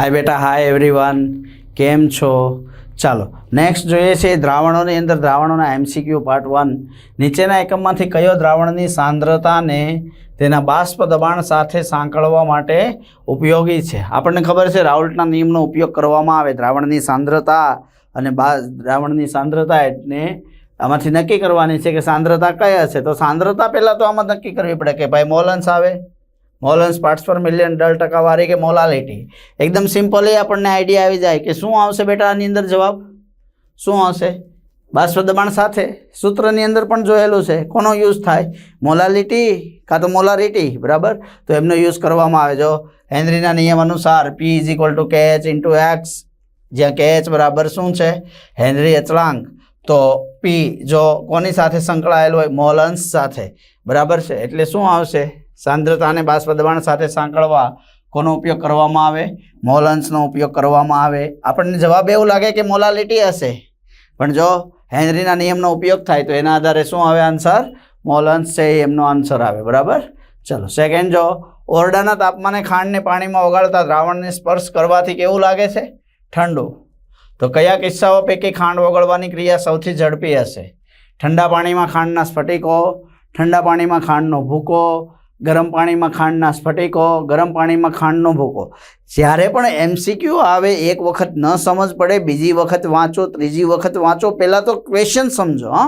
હાય બેટા hi everyone કેમ છો? ચાલો નેક્સ્ટ જોઈએ છે દ્રાવણોની અંદર દ્રાવણોના એમસીક્યુ પાર્ટ વન નીચેના એકમમાંથી કયો દ્રાવણની સાંદ્રતાને તેના બાષ્પ દબાણ સાથે સાંકળવા માટે ઉપયોગી છે? આપણને ખબર છે રાઉલ્ટના નિયમનો ઉપયોગ કરવામાં આવે, દ્રાવણની સાંદ્રતા અને બા, દ્રાવણની સાંદ્રતા એટલે આમાંથી નક્કી કરવાની છે કે સાંદ્રતા કયા હશે તો સાંદ્રતા પહેલાં તો આમાં નક્કી કરવી પડે કે ભાઈ મોલન્સ આવે મોલન્સ પાર્ટ્સ પર મિલિયન દળ ટકાવારી કે મોલાલિટી. એકદમ સિમ્પલી આપણને આઈડિયા આવી જાય કે શું આવશે બેટા આની અંદર જવાબ? શું આવશે? બાષ્પ દબાણ સાથે સૂત્રની અંદર પણ જોયેલું છે. કોનો યુઝ થાય? મોલાલિટી કાં તો મોલારિટી, બરાબર? તો એમનો યુઝ કરવામાં આવે. જો હેનરીના નિયમ અનુસાર P is equal to KH into X જ્યાં કેચ બરાબર શું છે? હેનરી અચળાંક તો પી જો કોની સાથે સંકળાયેલું હોય? મોલન્સ સાથે. બરાબર છે? એટલે શું આવશે? સાંદ્રતા અને બાષ્પ દબાણ સાથે સાંકળવા કોનો ઉપયોગ કરવામાં આવે? મોલન્સનો ઉપયોગ કરવામાં આવે? આપણને જવાબ એવું લાગે કે મોલાલિટી હશે. પણ જો હેનરીના નિયમનો ઉપયોગ થાય તો એના આધારે શું આવે આન્સર? મોલન્સ છે એમનો આન્સર આવે. બરાબર? ચલો સેકન્ડ જો ઓરડાના તાપમાને ખાંડને પાણીમાં ઓગાળતા દ્રાવણને સ્પર્શ કરવાથી કેવું લાગે છે? ઠંડુ. તો કયા કિસ્સાઓ પૈકી ખાંડ ઓગળવાની ક્રિયા સૌથી ઝડપી હશે? ઠંડા પાણીમાં ખાંડના સ્ફટિકો, ઠંડા પાણીમાં ખાંડનો ભૂકો ગરમ પાણીમાં ખાંડના સ્ફટિકો, ગરમ પાણીમાં ખાંડનો ભૂકો. જ્યારે પણ એમસીક્યુ આવે, એક વખત ન સમજ પડે, બીજી વખત વાંચો, ત્રીજી વખત વાંચો, પહેલાં તો ક્વેશ્ચન સમજો, હા.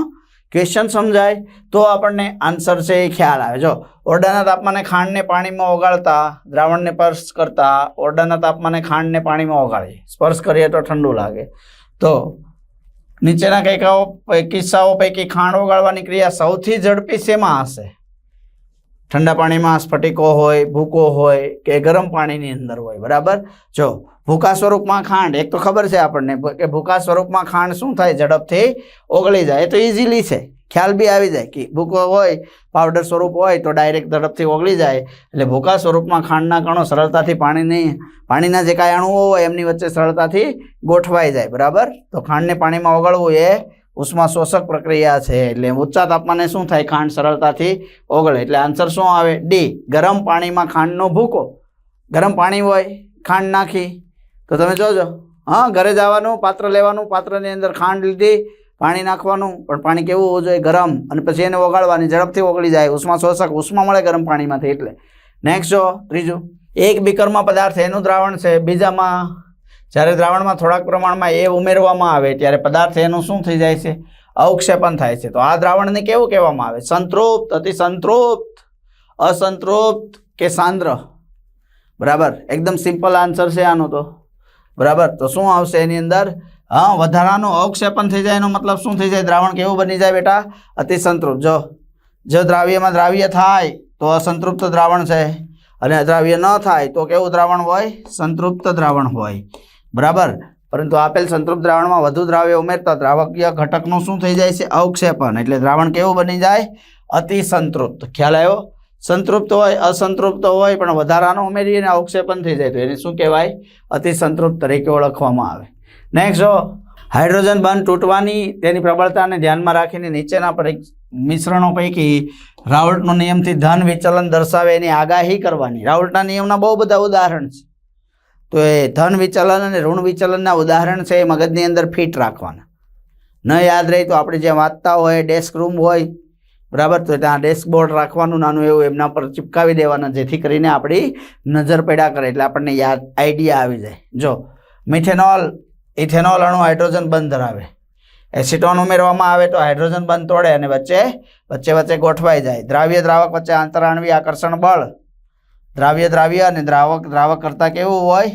ક્વેશ્ચન સમજાય, તો આપણને આન્સર છે એ ખ્યાલ આવે. જો, ઓરડાના તાપમાને ખાંડને પાણીમાં ઓગાળતા, દ્રાવણને સ્પર્શ કરતા, ઓરડાના તાપમાને ખાંડને પાણીમાં ઓગાળીએ. સ્પર્શ કરીએ તો ઠંડુ લાગે. તો, નીચેના કઈકાઓ કિસ્સાઓ પૈકી ખાંડ ઓગાળવાની ક્રિયા સૌથી ઝડપી શેમાં હશે? ઠંડા પાણીમાં સ્ફટિકો હોય, ભૂકો હોય કે ગરમ પાણીની અંદર હોય, બરાબર? જો, ભૂકા સ્વરૂપમાં ખાંડ, એક તો ખબર છે આપણને કે ભૂકા સ્વરૂપમાં ખાંડ શું થાય? ઝડપથી ઓગળી જાય. એ તો ઇઝીલી છે. ખ્યાલ બી આવી જાય કે ભૂકો હોય પાવડર સ્વરૂપ હોય તો ડાયરેક્ટ ઝડપથી ઓગળી જાય. એટલે ભૂકા સ્વરૂપમાં ખાંડના કણો સરળતાથી પાણીની, પાણીના જે કાંઈ અણુઓ હોય એમની વચ્ચે સરળતાથી ગોઠવાઈ જાય, બરાબર? તો ખાંડને પાણીમાં ઓગળવું એ ઉષ્મા શોષક પ્રક્રિયા છે એટલે ઊંચા તાપમાને શું થાય? ખાંડ સરળતાથી ઓગળે. એટલે આન્સર શું આવે? ડી ગરમ પાણીમાં ખાંડનો ભૂકો. ગરમ પાણી હોય, ખાંડ નાખી. તો તમે જોજો. હા, ઘરે જવાનું, પાત્ર લેવાનું, પાત્રની અંદર ખાંડ લીધી, પાણી નાખવાનું. પણ પાણી કેવું હોવું જોઈએ? ગરમ. અને પછી એને ઓગાળવાની, ઝડપથી ઓગળી જાય. ઉષ્મા શોષક ઉષ્મા મળે ગરમ પાણીમાંથી એટલે. નેક્સ્ટ જો, ત્રીજું. એક બીકરમાં પદાર્થ એનું દ્રાવણ છે. બીજામાં જ્યારે દ્રાવણમાં થોડાક પ્રમાણમાં એ ઉમેરવામાં આવે ત્યારે પદાર્થ એનું શું થઈ જાય છે? અવક્ષેપણ થાય છે. તો આ દ્રાવણને કેવું કહેવામાં આવે? સંતૃપ્ત અતિ સંતૃપ્ત અસંતૃપ્ત કે સાંદ્ર? બરાબર? એકદમ સિમ્પલ આન્સર છે આનો તો. બરાબર? તો શું આવશે એની અંદર? હા, વધારાનું અવક્ષેપણ થઈ જાય એનો મતલબ શું થઈ જાય? દ્રાવણ કેવું બની જાય બેટા? અતિ સંતૃપ્ત જો જો દ્રાવ્યમાં દ્રાવ્ય થાય, તો અસંતૃપ્ત દ્રાવણ છે. અને દ્રાવ્ય ન થાય, તો કેવું દ્રાવણ હોય? સંતૃપ્ત દ્રાવણ હોય. બરાબર? પરંતુ આપેલ સંતૃપ્ત દ્રાવણમાં વધુ દ્રાવ્ય ઉમેરતા દ્રાવકીય ઘટકનું શું થઈ જાય છે? અવક્ષેપણ. એટલે દ્રાવણ કેવું બની જાય? અતિ સંતૃપ્ત. ખ્યાલ આવ્યો? સંતૃપ્ત હોય, અસંતૃપ્ત હોય, પણ વધારાનો ઉમેરી અને અવક્ષેપણ થઈ જાય તો એને શું કહેવાય? અતિ સંતૃપ્ત તરીકે ઓળખવામાં આવે. નેક્સ્ટ જો, હાઇડ્રોજન બંધ તૂટવાની તેની પ્રબળતાને ધ્યાનમાં રાખીને નીચેના મિશ્રણો પૈકી રાઉલ્ટનો નિયમથી ધન વિચલન દર્શાવે એની આગાહી કરવાની. રાઉલ્ટના નિયમના બહુ બધા ઉદાહરણ છે. તો એ ધન વિચલન અને ઋણ વિચલનના ઉદાહરણ છે, એ મગજની અંદર ફિટ રાખવાના. ન યાદ રહે તો આપણે જ્યાં વાંચતા હોય, ડેસ્ક રૂમ હોય, બરાબર? તો ત્યાં ડેસ્કબોર્ડ રાખવાનું, નાનું એવું એમના પર ચિપકાવી દેવાના, જેથી કરીને આપણી નજર પડ્યા કરે, એટલે આપણને યાદ, આઈડિયા આવી જાય. જો, મિથેનોલ, ઇથેનોલ અણુ હાઇડ્રોજન બંધ ધરાવે. એસિટોન ઉમેરવામાં આવે તો હાઇડ્રોજન બંધ તોડે અને વચ્ચે વચ્ચે વચ્ચે ગોઠવાઈ જાય. દ્રાવ્ય દ્રાવક વચ્ચે આંતરાણવી આકર્ષણ બળ દ્રાવ્ય દ્રાવ્ય અને દ્રાવક દ્રાવક કરતાં કેવું હોય?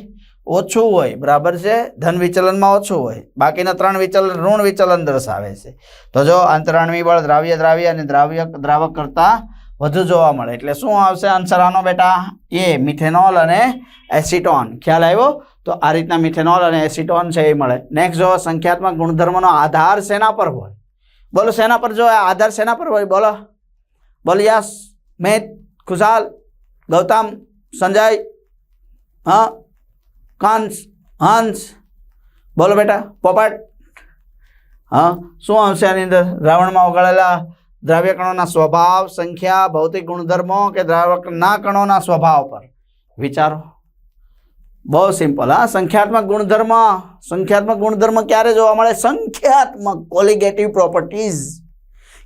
ઓછું હોય, બરાબર છે? ધન વિચલનમાં ઓછું હોય. બાકીના ત્રણ વિચલન, ઋણ વિચલન દર્શાવે છે. તો જો આંતરાણવી બળ દ્રાવ્ય દ્રાવ્ય અને દ્રાવ્ય દ્રાવક કરતાં વધુ જોવા મળે. એટલે શું આવશે આન્સર આનો બેટા? એ, મિથેનોલ અને એસિટોન. ખ્યાલ આવ્યો? તો આ રીતના મિથેનોલ અને એસિટોન છે એ મળે. નેક્સ્ટ જો સંખ્યાત્મક ગુણધર્મનો આધાર શેના પર હોય? બોલો, શેના પર જો આધાર શેના પર હોય? બોલો. બોલ યસ મેં ખુશાલ ગૌતમ, સંજય, હા, કાંસ, હંસ. બોલો બેટા, પોપટ. હા, શું આવશે આની અંદર દ્રાવણમાં ઓગળેલા દ્રાવ્ય કણોના સ્વભાવ, સંખ્યા, ભૌતિક ગુણધર્મો કે દ્રાવકના કણોના સ્વભાવ પર? વિચારો. બહુ સિમ્પલ, હા, સંખ્યાત્મક ગુણધર્મ. સંખ્યાત્મક ગુણધર્મ ક્યારે જોવા મળે? સંખ્યાત્મક કોલિગેટિવ પ્રોપર્ટીઝ.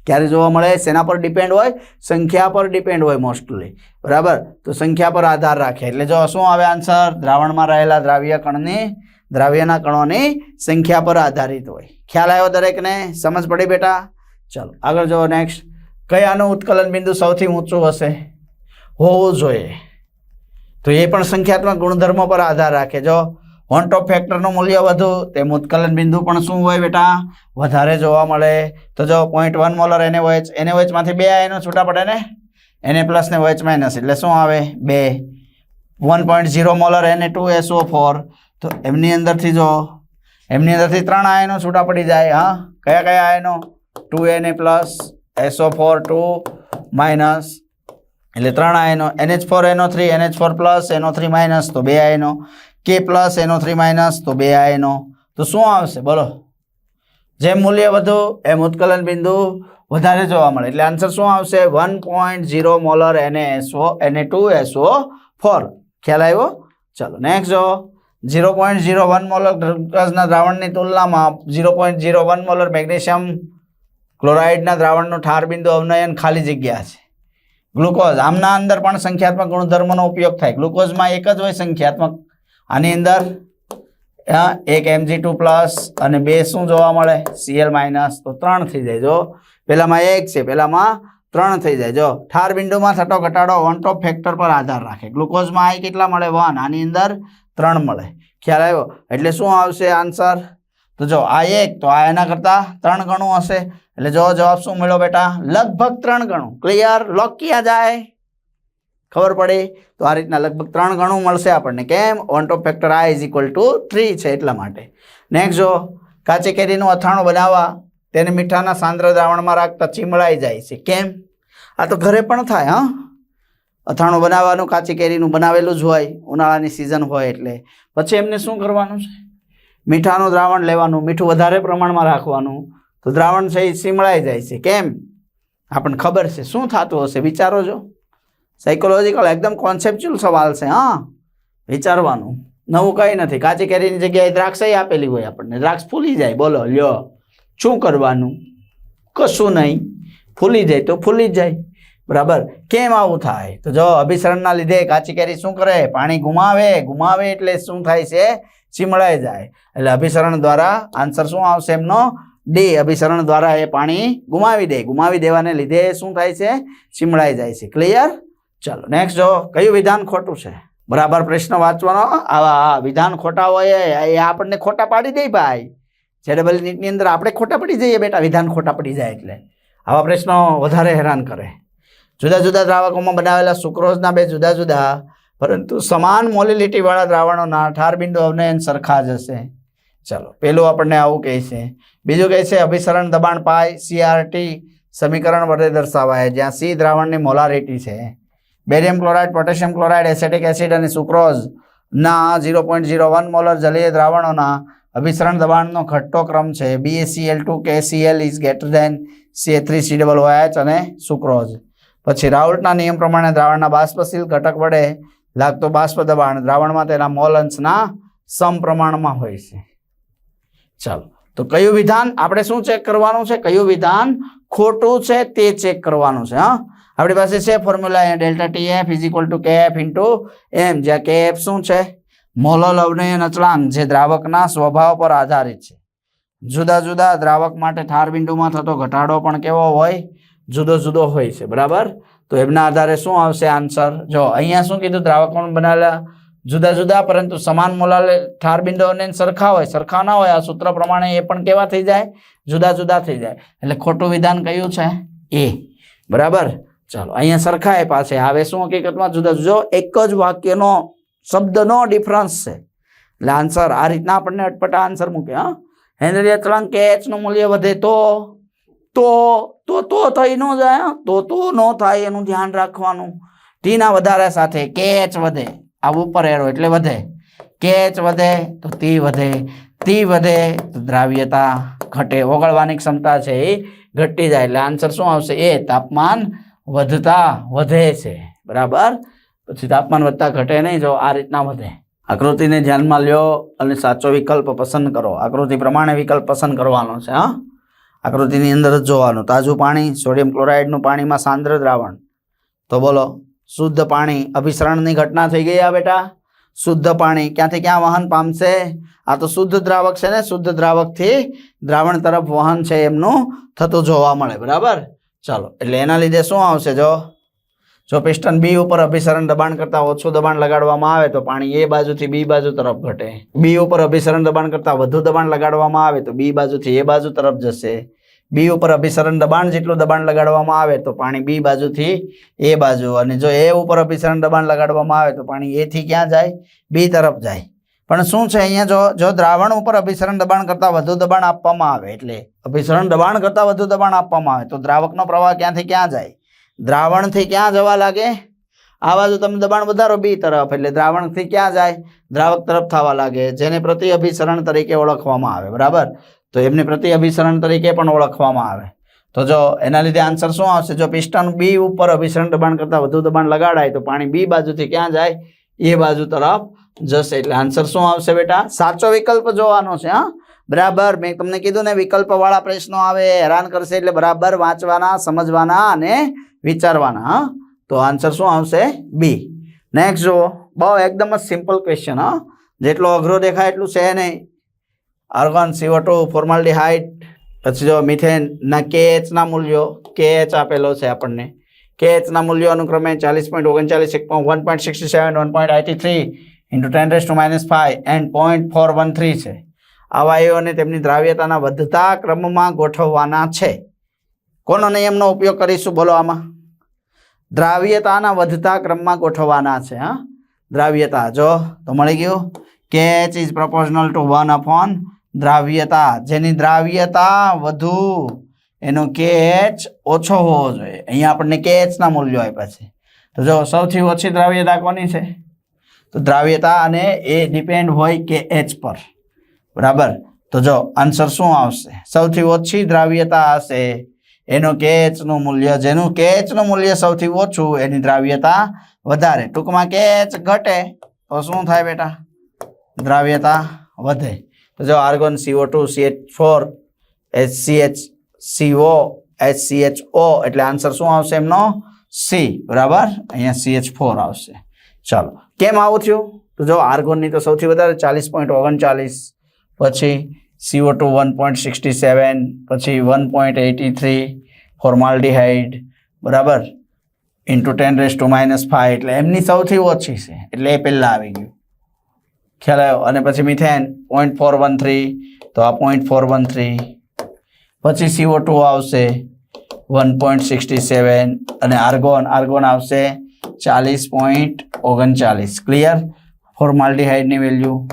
ક્યારે જોવા મળે? શેના પર ડિપેન્ડ હોય? સંખ્યા પર ડિપેન્ડ હોય મોસ્ટલી બરાબર? તો સંખ્યા પર આધાર રાખે. એટલે જો શું આવે આન્સર દ્રાવણમાં રહેલા દ્રાવ્ય કણની, દ્રાવ્યના કણોની સંખ્યા પર આધારિત હોય. ખ્યાલ આવ્યો દરેકને? સમજ પડી બેટા? ચલો, આગળ જુઓ નેક્સ્ટ કયાનું ઉત્કલન બિંદુ સૌથી ઊંચું હશે? હોવું જોઈએ. તો એ પણ સંખ્યાત્મક ગુણધર્મો પર આધાર રાખે. જો વન ઓફ ફેક્ટરનું મૂલ્ય વધુ તેમ ઉત્કલન બિંદુ પણ શું હોય બેટા? વધારે જોવા મળે. તો જો પોઈન્ટ વન મોલર એને વોચ એને વોચમાંથી બે એનો છૂટા પડે ને? એને પ્લસ ને વોચ માઇનસ એટલે શું આવે? બે. વન પોઈન્ટ ઝીરો મોલર એને ટુ એસઓ ફોર તો એમની અંદરથી જો, એમની અંદરથી ત્રણ આયનો છૂટા પડી જાય, હા? કયા કયા આયનો? ટુ એને plus SO four two minus એટલે ત્રણ આયનો. NH four NO three NH four plus NO three minus તો બે આયનો. કે પ્લસ એનો થ્રી માઇનસ તો બે આ એનો તો શું આવશે? બોલો. જેમ મૂલ્ય વધુ, એમ ઉત્કલન બિંદુ વધારે જોવા મળે. એટલે આન્સર શું આવશે? વન પોઈન્ટ ઝીરો મોલર એને એસઓ એને ટુ એસઓ ફોર ખ્યાલ આવ્યો? ચલો નેક્સ્ટ જો zero point zero one molar ગ્લુકોઝના દ્રાવણની તુલનામાં zero point zero one molar magnesium ક્લોરાઇડના દ્રાવણનું ઠાર બિંદુ અવનયન ખાલી જગ્યા છે. ગ્લુકોઝ આમના અંદર પણ સંખ્યાત્મક ગુણધર્મોનો ઉપયોગ થાય. ગ્લુકોઝમાં એક જ હોય સંખ્યાત્મક. આની અંદર એક એમજી ટુ પ્લસ અને બે શું જોવા મળે? સીએલ માઇનસ તો ત્રણ થઈ જાય, જો. પેલામાં એક છે પેલામાં ત્રણ થઈ જાય, જો. ઠાર બિંદુમાં થતો ઘટાડો વન ટોપ ફેક્ટર પર આધાર રાખે. ગ્લુકોઝમાં આઈ કેટલા મળે? વન આની અંદર ત્રણ મળે. ખ્યાલ આવ્યો? એટલે શું આવશે આન્સર? તો જો, આ એક, તો આ એના કરતાં ત્રણ ગણું હશે. એટલે જો જવાબ શું મળ્યો બેટા? લગભગ ત્રણ ગણું. ક્લિયર લોક ક્યાં જાય? ખબર પડે? તો આ રીતના લગભગ ત્રણ ગણું મળશે આપણને. કેમ? ઓન ટોપ ફેક્ટર આ ઇઝ ઇક્વલ ટુ થ્રી છે એટલા માટે. નેક્સ્ટ જો કાચી કેરીનું અથાણું બનાવવા, તેને મીઠાના સાંદ્ર દ્રાવણમાં રાખતા ચીમળાઈ જાય છે. કેમ? આ તો ઘરે પણ થાય, હા? અથાણું બનાવવાનું કાચી કેરીનું બનાવેલું જ હોય, ઉનાળાની સિઝન હોય એટલે. પછી એમને શું કરવાનું છે? મીઠાનું દ્રાવણ લેવાનું, મીઠું વધારે પ્રમાણમાં રાખવાનું, તો દ્રાવણ છે એ સીમળાઈ જાય છે. કેમ? આપણને ખબર છે. શું થતું હશે? વિચારો જો. સાયકોલોજીકલ એકદમ કોન્સેપ્ચ્યુઅલ સવાલ છે, હા. વિચારવાનું. નવું કંઈ નથી. કાચી કેરીની જગ્યાએ દ્રાક્ષ આપેલી હોય આપણને. દ્રાક્ષ ફૂલી જાય. બોલો, લ્યો. શું કરવાનું? કશું નહીં. ફૂલી જાય તો ફૂલી જ જાય. બરાબર? કેમ આવું થાય? તો જો, અભિસરણના લીધે કાચી કેરી શું કરે? પાણી ગુમાવે. ગુમાવે એટલે શું થાય છે? ચીમળાઈ જાય. એટલે અભિસરણ દ્વારા આન્સર શું આવશે એમનો? ડી, અભિસરણ દ્વારા એ પાણી ગુમાવી દે. ગુમાવી દેવાને લીધે શું થાય છે? ચીમળાઈ જાય છે. ક્લિયર ચાલો નેક્સ્ટ જો, કયું વિધાન ખોટું છે? બરાબર પ્રશ્ન વાંચવાનો આવા વિધાન ખોટા હોય એ આપણને ખોટા પાડી દે ભાઈ. જેડબલ નીટની અંદર આપણે ખોટા પડી જઈએ બેટા, વિધાન ખોટા પડી જાય એટલે. આવા પ્રશ્નો વધારે હેરાન કરે. જુદા જુદા દ્રાવકોમાં બનાવેલા સુક્રોઝના બે જુદા જુદા, પરંતુ સમાન મોલિલિટીવાળા દ્રાવણોના ઠાર બિંદુ અવનયન સરખા જ હશે. ચાલો, પેલું આપણને આવું કહે છે. બીજું કહે છે, અભિસરણ દબાણ પાય સીઆરટી સમીકરણ વડે દર્શાવાય, જ્યાં સી દ્રાવણની મોલારિટી છે. Barium chloride, potassium chloride, acetic acid અને સુક્રોઝ ના zero point zero one molar જલીય દ્રાવણોના અભિસરણ દબાણનો ઘટતો ક્રમ છે. BACL two KCL is greater than C three C double OH અને સુક્રોઝ. પછી રાઉલ્ટના નિયમ પ્રમાણે દ્રાવણના બાષ્પશીલ ઘટક વડે લાગતો બાષ્પ દબાણ દ્રાવણમાં તેના મોલ અંશના સમપ્રમાણમાં હોય છે. ચાલો, તો કયું વિધાન આપણે શું ચેક કરવાનું છે? કયું વિધાન ખોટું છે તે ચેક કરવાનું છે, હા? આપણી પાસે છે formula A delta T F is equal to K F into M જ્યાં કે એફ શું છે? મોલલ અવનયન અચળાંક જે દ્રાવકના સ્વભાવ પર આધારિત છે. જુદા જુદા દ્રાવક માટે ઠાર બિંદુમાં થતો ઘટાડો પણ કેવો હોય? જુદો જુદો હોય છે, બરાબર? તો એમના આધારે શું આવશે આન્સર? જો, અહીંયા શું કીધું? દ્રાવકો બનાવેલા જુદા જુદા, પરંતુ સમાન મોલાલ ઠાર બિંદુઓને સરખા હોય. સરખા ના હોય, આ સૂત્ર પ્રમાણે એ પણ કેવા થઈ જાય? જુદા જુદા થઈ જાય. એટલે ખોટું વિધાન કયું છે? એ બરાબર? ચાલો, અહીંયા સરખા એ પાસે આવે શું હકીકતમાં? જુદા જુદો એક જ વાક્યનો શબ્દનો ડિફરન્સ છે. એટલે આન્સર આ રીતના આપણને અટપટા આન્સર મૂકે, હા? હેનરી અચળાંક કે એચનું મૂલ્ય વધે તો? તો તો તો થઈ ન જાય. તો તો ન થાય, એનું ધ્યાન રાખવાનું. ટીના વધારા સાથે કેચ વધે? આ ઉપર એરો એટલે વધે. કેચ વધે તો તી વધે. તી વધે તો દ્રાવ્યતા ઘટે. ઓગળવાની ક્ષમતા છે એ ઘટી જાય. એટલે આન્સર શું આવશે? એ તાપમાન વધતા વધે છે. બરાબર? પછી તાપમાન વધતા ઘટે નહીં, જો આ રીતના વધે. આકૃતિને ધ્યાનમાં લ્યો અને સાચો વિકલ્પ પસંદ કરો. આકૃતિ પ્રમાણે વિકલ્પ પસંદ કરવાનો છે, હા? આકૃતિની અંદર જ જોવાનું. તાજું પાણી, સોડિયમ ક્લોરાઇડનું પાણીમાં સાંદ્ર દ્રાવણ. તો બોલો, શુદ્ધ પાણી અભિસરણની ઘટના થઈ ગઈ આ બેટા? શુદ્ધ પાણી ક્યાંથી ક્યાં વહન પામશે? આ તો શુદ્ધ દ્રાવક છે ને? શુદ્ધ દ્રાવકથી દ્રાવણ તરફ વહન છે એમનું થતું જોવા મળે. બરાબર? ચાલો, એટલે એના લીધે શું આવશે જો? જો પિસ્ટન બી ઉપર અભિસરણ દબાણ કરતાં ઓછું દબાણ લગાડવામાં આવે તો પાણી એ બાજુથી બી બાજુ તરફ ઘટે. બી ઉપર અભિસરણ દબાણ કરતાં વધુ દબાણ લગાડવામાં આવે તો બી બાજુથી એ બાજુ તરફ જશે. બી ઉપર અભિસરણ દબાણ જેટલું દબાણ લગાડવામાં આવે તો પાણી બી બાજુથી એ બાજુ. અને જો એ ઉપર અભિસરણ દબાણ લગાડવામાં આવે તો પાણી એથી ક્યાં જાય? બી તરફ જાય. પણ શું છે અહીંયા જો જો દ્રાવણ ઉપર અભિસરણ દબાણ કરતાં વધુ દબાણ આપવામાં આવે એટલે અભિસરણ દબાણ કરતાં વધુ દબાણ આપવામાં આવે તો દ્રાવકનો પ્રવાહ ક્યાંથી ક્યાં જાય? દ્રાવણથી ક્યાં જવા લાગે? આ બાજુ તમે દબાણ વધારો બી તરફ એટલે દ્રાવણથી ક્યાં જાય? દ્રાવક તરફ થવા લાગે, જેને પ્રતિ અભિસરણ તરીકે ઓળખવામાં આવે, બરાબર? તો એમને પ્રતિ અભિસરણ તરીકે પણ ઓળખવામાં આવે. તો જો એના લીધે આન્સર શું આવશે? જો પિસ્ટન બી ઉપર અભિસરણ દબાણ કરતાં વધુ દબાણ લગાડાય તો પાણી બી બાજુથી ક્યાં જાય? એ બાજુ તરફ જશે. એટલે આન્સર શું આવશે બેટા? સાચો વિકલ્પ જોવાનો છે, હા? બરાબર. મેં તમને કીધું ને, વિકલ્પવાળા પ્રશ્નો આવે, હેરાન કરશે એટલે બરાબર વાંચવાના, સમજવાના અને વિચારવાના, હા? તો આન્સર શું આવશે? બી નેક્સ્ટ જુઓ. બહુ એકદમ જ સિમ્પલ ક્વેશ્ચન હા? જેટલો અઘરો દેખાય એટલું છે નહીં. આર્ગન સીવટો ફોર્માલ્ડીહાઇડ પછી જો મિથેનના કેચના મૂલ્યો. કેચ આપેલો છે આપણને. કેચના મૂલ્યો અનુક્રમે ચાલીસ પોઈન્ટ ઓગણચાલીસ, એક one point sixty seven one point eighty three into ten raise to minus five and point four one three છે. આ વાયુઓને તેમની દ્રાવ્યતાના વધતા ક્રમમાં ગોઠવવાના છે. કોનો નિયમનો ઉપયોગ કરીશું? બોલો આમાં. દ્રાવ્યતાના વધતા ક્રમમાં ગોઠવવાના છે, હા? દ્રાવ્યતા, જો તો મળી ગયું. KH is proportional to one upon દ્રાવ્યતા. જેની દ્રાવ્યતા વધુ, એનો કેચ ઓછો હોવો જોઈએ. અહીંયા આપણને કે એચના મૂલ્યો આપ્યા છે. તો જો સૌથી ઓછી દ્રાવ્યતા કોની છે? તો દ્રાવ્યતા અને એ ડિપેન્ડ હોય કે એચ પર. બરાબર? તો જો આન્સર શું આવશે? સૌથી ઓછી દ્રાવ્યતા હશે. એનું કેચનું મૂલ્ય, જેનું કેચનું મૂલ્ય સૌથી ઓછું, એની દ્રાવ્યતા વધારે. ટૂંકમાં કેચ ઘટે. તો શું થાય બેટા? દ્રાવ્યતા વધે. તો જો argon CO two CH four H C H CO H C H O એટલે આન્સર શું આવશે એમનો? સી બરાબર? અહીંયા સી એચ ફોર આવશે. ચાલો, કેમ આવું થયું? તો જો આર્ગોનની તો સૌથી વધારે ચાલીસ પોઈન્ટ ઓગણચાલીસ, પછી CO two one point sixty seven પછી one point eighty three formaldehyde બરાબર? Into ten raise to minus five એટલે એમની સૌથી ઓછી છે, એટલે એ પહેલાં આવી ગયું. ખ્યાલ આવ્યો? અને પછી methane point four one three તો આ પોઈન્ટ ફોર વન થ્રી પછી સીઓ ટુ આવશે વન પોઈન્ટ સિક્સટી સેવન અને આર્ગોન આર્ગોન આવશે ચાલીસ પોઈન્ટ ઓગણચાલીસ clear ફોર્માલ્ડીહાઇડની value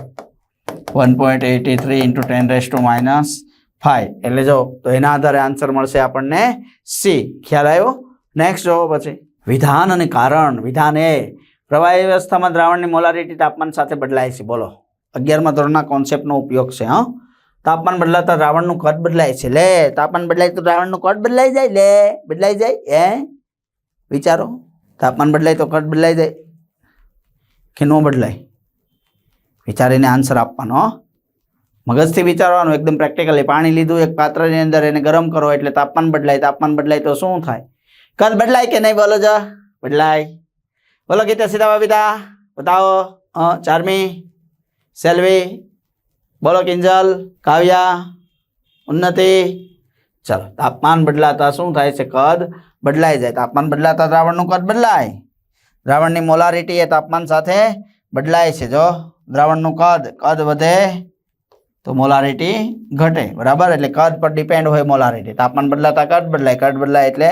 one point eighty three into ten raise to minus five એટલે જો, તો એના આધારે આન્સર મળશે આપણને સી ખ્યાલ આવ્યો? નેક્સ્ટ જોવો પછી. વિધાન અને કારણ. વિધાન એ. પ્રવાહી વ્યવસ્થામાં દ્રાવણની મોલારિટી તાપમાન સાથે બદલાય છે. બોલો. અગિયારમાં ધોરણના કોન્સેપ્ટનો ઉપયોગ છે, હા? તાપમાન બદલાતા દ્રાવણનું કદ બદલાય છે. લે, તાપમાન બદલાય તો દ્રાવણનું કદ બદલાઈ જાય? લે, બદલાઈ જાય? એ વિચારો. તાપમાન બદલાય તો કદ બદલાઈ જાય. કે ન બદલાય? વિચારીને આન્સર આપવાનો. મગજથી વિચારવાનું, એકદમ પ્રેક્ટિકલી પાણી લીધું, એક પાત્રની અંદર એને ગરમ કરો, એટલે તાપમાન બદલાય. તાપમાન બદલાય તો શું થાય? કદ બદલાય કે નહીં બોલો જા. બદલાય. બોલો ગીતા સીધા બબીતા. બતાવો. ચારમી. સેલ્વી. બોલો કિંજલ. કાવ્યા. ઉન્નતિ. ચાલો, તાપમાન બદલાતા શું થાય છે? કદ બદલાઈ જાય. તાપમાન બદલાતા દ્રાવણનું કદ બદલાય. દ્રાવણની મોલારિટી એ તાપમાન સાથે બદલાય છે. જો દ્રાવણનું કદ કદ વધે તો મોલારિટી ઘટે. બરાબર? એટલે કદ પર ડિપેન્ડ હોય મોલારિટી. તાપમાન બદલાતા કદ બદલાય. કદ બદલાય એટલે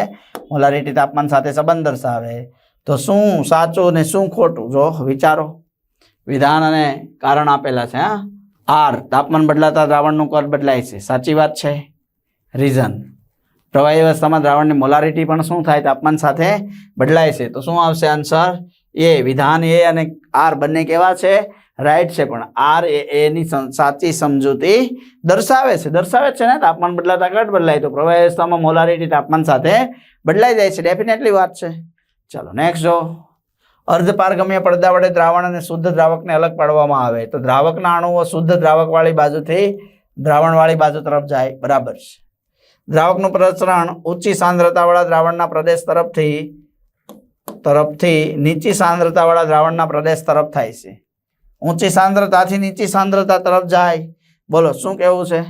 મોલારિટી તાપમાન સાથે સંબંધ દર્શાવે. તો શું સાચું ને શું ખોટું? જો વિચારો. વિધાન અને કારણ આપેલા છે, હા? આર, તાપમાન બદલાતા દ્રાવણનું કદ બદલાય છે. સાચી વાત છે? રીઝન પ્રવાહી અવસ્થામાં દ્રાવણની મોલારિટી પણ શું થાય? તાપમાન સાથે બદલાય છે. તો શું આવશે આન્સર એ વિધાન એ અને આર બંને કેવા છે? રાઈટ છે. પણ આર એ એની સાચી સમજૂતી દર્શાવે છે. દર્શાવે છે ને? તાપમાન બદલાતા ઘટ બદલાય. તો પ્રવાહી અવસ્થામાં મોલારિટી તાપમાન સાથે બદલાઈ જાય છે. ડેફિનેટલી વાત છે. ચાલો નેક્સ્ટ જો. અર્ધપારગમ્ય પડદા વડે દ્રાવણ અને શુદ્ધ દ્રાવકને અલગ પાડવામાં આવે. તો દ્રાવકના અણુઓ શુદ્ધ દ્રાવકવાળી બાજુથી દ્રાવણવાળી બાજુ તરફ જાય. બરાબર છે. દ્રાવકનું પ્રસરણ ઊંચી સાંદ્રતાવાળા દ્રાવણના પ્રદેશ તરફથી તરફથી નીચી સાંદ્રતાવાળા દ્રાવણના પ્રદેશ તરફ થાય છે. ઊંચી સાંદ્રતાથી નીચી સાંદ્રતા તરફ જાય. બોલો, શું કેવું છે?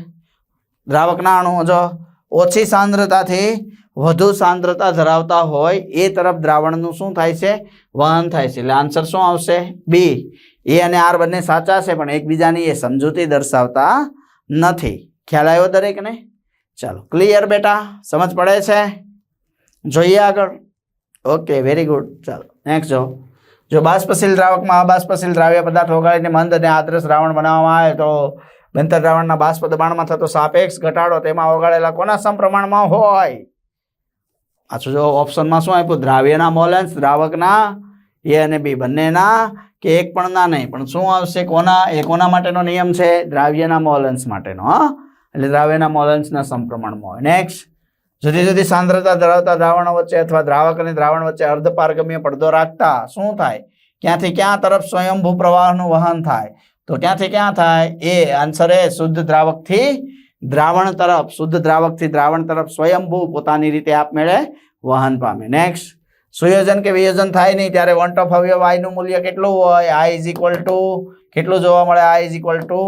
દ્રાવકના અણુ જો ઓછી સાંદ્રતાથી વધુ સાંદ્રતા ધરાવતા હોય, એ તરફ દ્રાવણનું શું થાય છે? વહન થાય છે. એટલે આન્સર શું આવશે? બી. એ અને આર બંને સાચા છે, પણ એકબીજાની એ સમજૂતી દર્શાવતા નથી. ખ્યાલ આવ્યો દરેકને? ચાલો ક્લિયર બેટા? સમજ પડે છે? જોઈએ આગળ. ઓકે વેરી ગુડ ચાલો નેક્સ્ટ જો. જો બાષ્પશીલ દ્રાવકમાં અબાષ્પશીલ દ્રાવ્ય પદાર્થ ઓગાળીને મંદ અને આદર્શ દ્રાવણ બનાવવામાં આવે તો બનતર દ્રાવણના બાષ્પ દબાણમાં થતો સાપેક્ષ ઘટાડો તેમાં ઓગાળેલા કોના સમપ્રમાણમાં હોય? પાછું જો ઓપ્શનમાં શું આપ્યું? દ્રાવ્યના મોલેન્સ, દ્રાવકના એ અને બી. બંનેના કે એક પણ ના નહીં. પણ શું આવશે? કોના? એ કોના માટેનો નિયમ છે? દ્રાવ્યના મોલેન્સ માટેનો, હા? એટલે દ્રાવ્યના મોલન્સના સમપ્રમાણમાં હોય. નેક્સ્ટ જુદી જુદી સાંદ્રતા ધરાવતા દ્રાવણો વચ્ચે અથવા દ્રાવક અને દ્રાવણ વચ્ચે અર્ધપારગમ્ય પડદો રાખતા શું થાય? ક્યાંથી ક્યાં તરફ સ્વયંભૂ પ્રવાહનું વહન થાય? તો ક્યાંથી ક્યાં થાય? એ આન્સર એ શુદ્ધ દ્રાવકથી દ્રાવણ તરફ, શુદ્ધ દ્રાવકથી દ્રાવણ તરફ સ્વયંભૂ પોતાની રીતે આપમેળે વહન પામે. નેક્સ્ટ સુયોજન કે વિયોજન થાય નહીં ત્યારે વન ઓફ અવયવ આઈનું મૂલ્ય કેટલું હોય? આઈ ઇઝ ઇક્વલ ટુ કેટલું જોવા મળે? I is equal to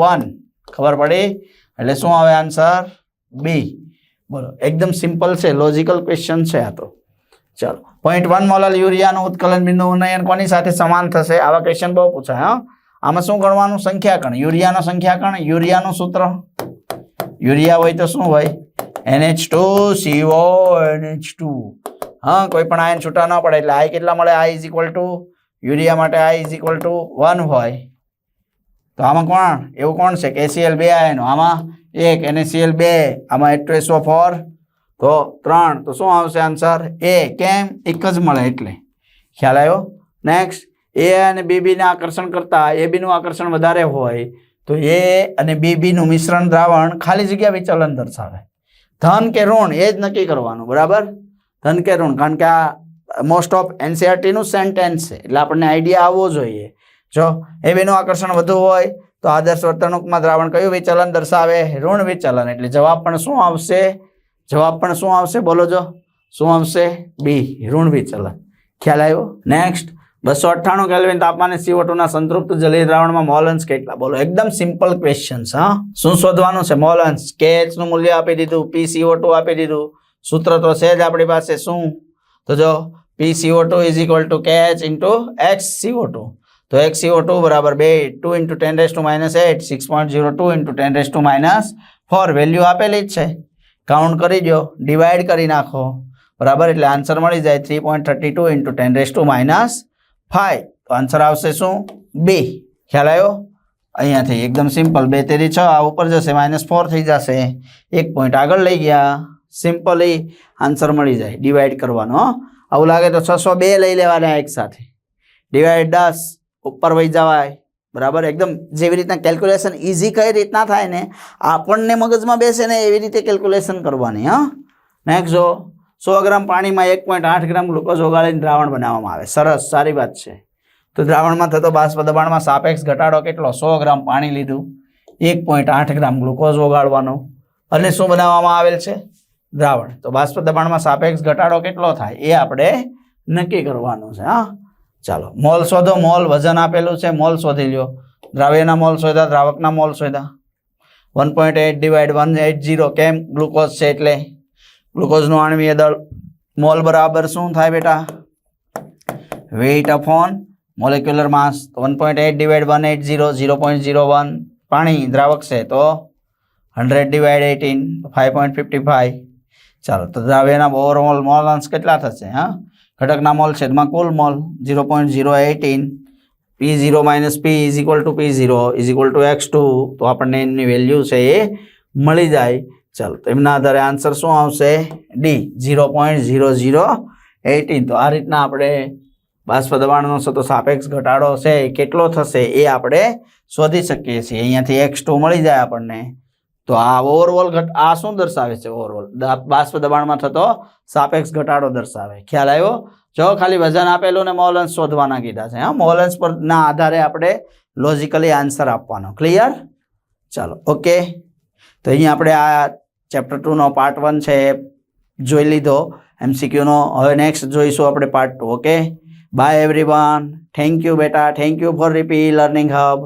one ખબર પડી? એટલે શું આવે આન્સર બી બોલો એકદમ સિમ્પલ છે લોજિકલ ક્વેશ્ચન છે આ તો. ચાલો. પોઈન્ટ વન મોલલ યુરિયાનું ઉત્કલન બિંદુ ઉન્નયન કોની સાથે સમાન થશે? આવા ક્વેશ્ચન બહુ પૂછાય હા? આમાં શું ગણવાનું? સંખ્યાકણ. યુરિયાનો સંખ્યાકણ યુરિયાનું સૂત્ર. યુરિયા હોય તો શું હોય? NH two CO NH two હા કોઈ પણ આયન છૂટા ન પડે. એટલે આઈ કેટલા મળે? I is equal to urea માટે I is equal to one હોય. તો આમાં કોણ? એવું કોણ છે? કે એસીએલ બે આયનો આમાં એક, એનએસીએલ બે, આમાં એટ ઓફ એસઓ ફોર તો ત્રણ. તો શું આવશે આન્સર એ કેમ? એક જ મળે એટલે. ખ્યાલ આવ્યો? નેક્સ્ટ એ અને બીબીને આકર્ષણ કરતાં એ બીનું આકર્ષણ વધારે હોય તો એ અને બીબીનું મિશ્રણ દ્રાવણ ખાલી જગ્યા વિચલન દર્શાવે. ધન કે ઋણ? એ જ નક્કી કરવાનું. બરાબર? ધન કે ઋણ. કારણ કે આ મોસ્ટ ઓફ એનસીઆરટીનું સેન્ટેન્સ છે. એટલે આપણને આઈડિયા આવવો જોઈએ. જો એ આકર્ષણ વધુ હોય, તો આદર્શ વર્તણૂકમાં દ્રાવણ કયું વિચલન દર્શાવે? ઋણ વિચલન. એટલે જવાબ પણ શું આવશે? જવાબ પણ શું આવશે? બોલો જો. શું આવશે? બી ઋણ વિચલન. ખ્યાલ આવ્યો? નેક્સ્ટ બસો અઠ્ઠાણું કેલ્વિન તાપમાને CO2 ના સંતૃપ્ત જલીય દ્રાવણમાં મોલન્સ કેટલા? બોલો. એકદમ સિમ્પલ ક્વેશ્ચન્સ હા. શું શોધવાનું છે? મોલન્સ કે નું મૂલ્ય આપી દીધું. પી સીઓ ટુ આપી દીધું. સૂત્ર તો છે જ આપણી પાસે. શું? તો જો PCO2 is equal to KH into HCO2 તો એક સીઓ ટુ બરાબર બે two into ten raise to minus eight six point zero two into ten raise to minus four value આપેલી જ છે. કાઉન્ટ કરી દો ડિવાઈડ કરી નાખો. બરાબર? એટલે આન્સર મળી જાય three point thirty two into ten raise to minus five તો આન્સર આવશે શું? બે ખ્યાલ આવ્યો અહીંયાથી એકદમ સિમ્પલ બે તેરી છ, આ ઉપર જશે માઇનસ ફોર થઈ જશે. એક પોઈન્ટ આગળ લઈ ગયા. સિમ્પલી આન્સર મળી જાય ડિવાઈડ કરવાનો. આવું લાગે તો છસો બે લઈ લેવાના એક સાથે. ડિવાઈડ દસ. ઉપર વહી જવાય. બરાબર? એકદમ જેવી રીતના કેલ્ક્યુલેશન ઇઝી કઈ રીતના થાય ને, આપણને મગજમાં બેસે ને એવી રીતે કેલ્ક્યુલેશન કરવાની, હા? નેક્સ્ટ જો, સો ગ્રામ પાણીમાં એક પોઈન્ટ આઠ ગ્રામ ગ્લુકોઝ ઓગાળીને દ્રાવણ બનાવવામાં આવે. સરસ, સારી વાત છે. તો દ્રાવણમાં થતો બાષ્પ દબાણમાં સાપેક્ષ ઘટાડો કેટલો? સો ગ્રામ પાણી લીધું. એક પોઈન્ટ આઠ ગ્રામ ગ્લુકોઝ ઓગાળવાનો. અને શું બનાવવામાં આવેલ છે? દ્રાવણ. તો બાષ્પ દબાણમાં સાપેક્ષ ઘટાડો કેટલો થાય? એ આપણે નક્કી કરવાનું છે, હા? ચાલો, મોલ શોધો, મોલ વજન આપેલું છે, મોલ શોધી લ્યો. દ્રાવ્યના મોલ શોધ્યા દ્રાવકના મોલ શોધ્યા one point eight divide one eight zero કેમ? ગ્લુકોઝ છે એટલે. ગ્લુકોઝનું આણવીય દળ. મોલ બરાબર શું થાય બેટા? Weight upon molecular mass one point eight divide one eight zero zero point zero one પાણી, દ્રાવક છે, તો hundred divide eighteen five point fifty five ચાલો, તો દ્રાવ્યના ઓવરઓલ મોલ અંશ કેટલા થશે, હા? ઘટકના મોલ છેદમાં કુલ mole zero point zero eighteen P zero minus P is equal to P zero is equal to X two તો આપણને એની વેલ્યુ છે એ મળી જાય. ચાલો, તો એમના આધારે આન્સર શું આવશે? D zero point zero zero eighteen તો આ રીતના આપણે બાષ્પ દબાણનો થતો સાપેક્ષ ઘટાડો છે કેટલો થશે એ આપણે શોધી શકીએ છીએ. અહીંયાથી એક્સ ટુ મળી જાય આપણને. તો આ ઓવરઓલ ઘટ, આ શું દર્શાવે છે ઓવરઓલ બાષ્પ દબાણમાં થતો સાપેક્ષ ઘટાડો દર્શાવે. ખ્યાલ આવ્યો? જો ખાલી વજન આપેલું ને મોલન્સ શોધવાના કીધા છે, હા? મોલન્સ પર ના આધારે આપણે લોજિકલી આન્સર આપવાનો. ક્લિયર ચાલો ઓકે તો અહીંયા આપણે આ ચેપ્ટર ટુનો પાર્ટ વન છે, જોઈ લીધો. એમસીક્યુનો હવે નેક્સ્ટ જોઈશું આપણે part two okay bye everyone thank you બેટા. Thank you for Reepi learning hub